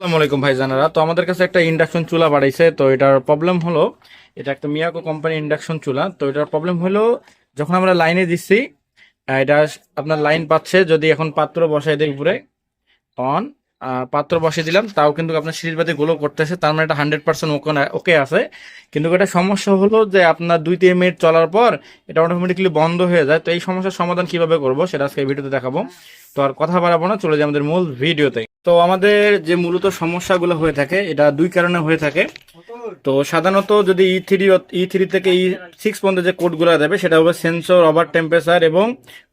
আসসালামু আলাইকুম ভাই জানারা তো আমাদের কাছে একটা ইন্ডাকশন চুলা বাড়াইছে, তো এটার প্রবলেম হলো, এটা একটা মিয়াকো কোম্পানি ইন্ডাকশন চুলা, তো এটার প্রবলেম হলো, যখন আমরা লাইনে দিচ্ছি এটা আপনার লাইন পাচ্ছে, যদি এখন পাত্র বসাই দেয় উপরে অন পাত্র বসিয়ে দিলাম। তাও কিন্তু আপনার সিরিজবাদী গুলো করতেছে। তার মানে এটা হান্ড্রেড পার্সেন্ট ওকে ওকে আছে। কিন্তু এটা সমস্যা হলো যে আপনার দুই তিন মিনিট চলার পর এটা অটোমেটিকলি বন্ধ হয়ে যায়। তো এই সমস্যার সমাধান কীভাবে করব সেটা আজকে ভিডিওতে দেখাবো। তো আর কথা বাড়াবো না, চলে যাই আমাদের মূল ভিডিওতে। তো আমাদের যে মূলত সমস্যাগুলো হয়ে থাকে, এটা দুই কারণে হয়ে থাকে। তো সাধারণত যদি ই থ্রি ই থ্রি থেকে ই সিক্স পর্যন্ত যে কোডগুলো দেবে, সেটা হবে সেন্সর ওভার টেম্পারেচার এবং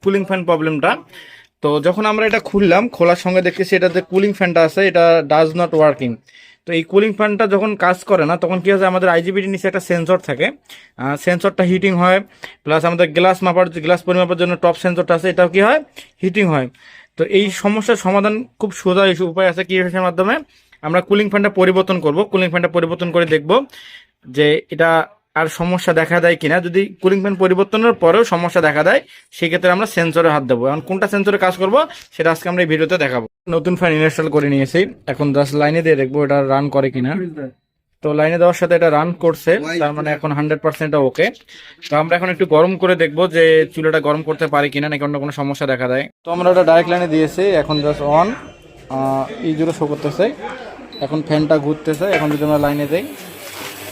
কুলিং ফ্যান প্রবলেমটা তো যখন আমরা এটা খুললাম, খোলার সঙ্গে দেখতেছি এটাতে কুলিং ফ্যানটা আছে, এটা ডাজ নট ওয়ার্কিং তো এই কুলিং ফ্যানটা যখন কাজ করে না, তখন কি হয় আমাদের আইজিবিটির নিচে একটা সেন্সর থাকে। সেন্সরটা হিটিং হয় প্লাস আমাদের গ্লাস মাপার গ্লাস পরিমাপের জন্য টপ সেন্সরটা আছে, এটাও কি হয়? হিটিং হয়। তো এই সমস্যার সমাধান খুব সোজা উপায় আছে কি মাধ্যমে। আমরা কুলিং ফ্যানটা পরিবর্তন করব কুলিং ফ্যানটা পরিবর্তন করে দেখব যে এটা আর সমস্যা দেখা দেয় কিনা, যদি কুলিং ফ্যান পরিবর্তনের পরেও সমস্যা দেখা দেয়, সেক্ষেত্রে আমরা সেন্সরে হাত দেবো। এখন কোনটা সেন্সরে কাজ করব, সেটা আজকে আমরা এই ভিডিওতে দেখাবো। নতুন ফ্যান ইনস্টল করে নিয়েছি। এখন জাস্ট লাইনে দিয়ে দেখব এটা রান করে কিনা। তো লাইনে দেওয়ার সাথে এটা রান করছে, তার মানে এখন হান্ড্রেড পার্সেন্ট ওকে তো আমরা এখন একটু গরম করে দেখব যে চুলাটা গরম করতে পারি কিনা, নাকি অন্য কোনো সমস্যা দেখা দেয়। তো আমরা ওটা ডাইরেক্ট লাইনে দিয়েছি, এখন জাস্ট অন এই জুড়ে শো করতেছে। এখন ফ্যানটা ঘুরতেছে, এখন যদি আমরা লাইনে দেই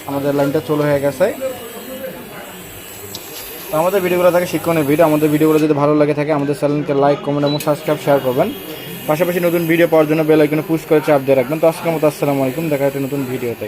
আমাদের লাইনটা চলো হয়ে গেছে। তো আমাদের ভিডিওগুলো থাকে শিক্ষণীয় ভিডিও। আমাদের ভিডিওগুলো যদি ভালো লাগে থাকে, আমাদের চ্যানেলকে লাইক, কমেন্ট এবং সাবস্ক্রাইব, শেয়ার করবেন। পাশাপাশি নতুন ভিডিও পাওয়ার জন্য বেল আইকনে পুশ করে চাপ দিয়ে রাখবেন। তো আজকের মতো আসসালামু আলাইকুম। দেখা হচ্ছে নতুন ভিডিওতে।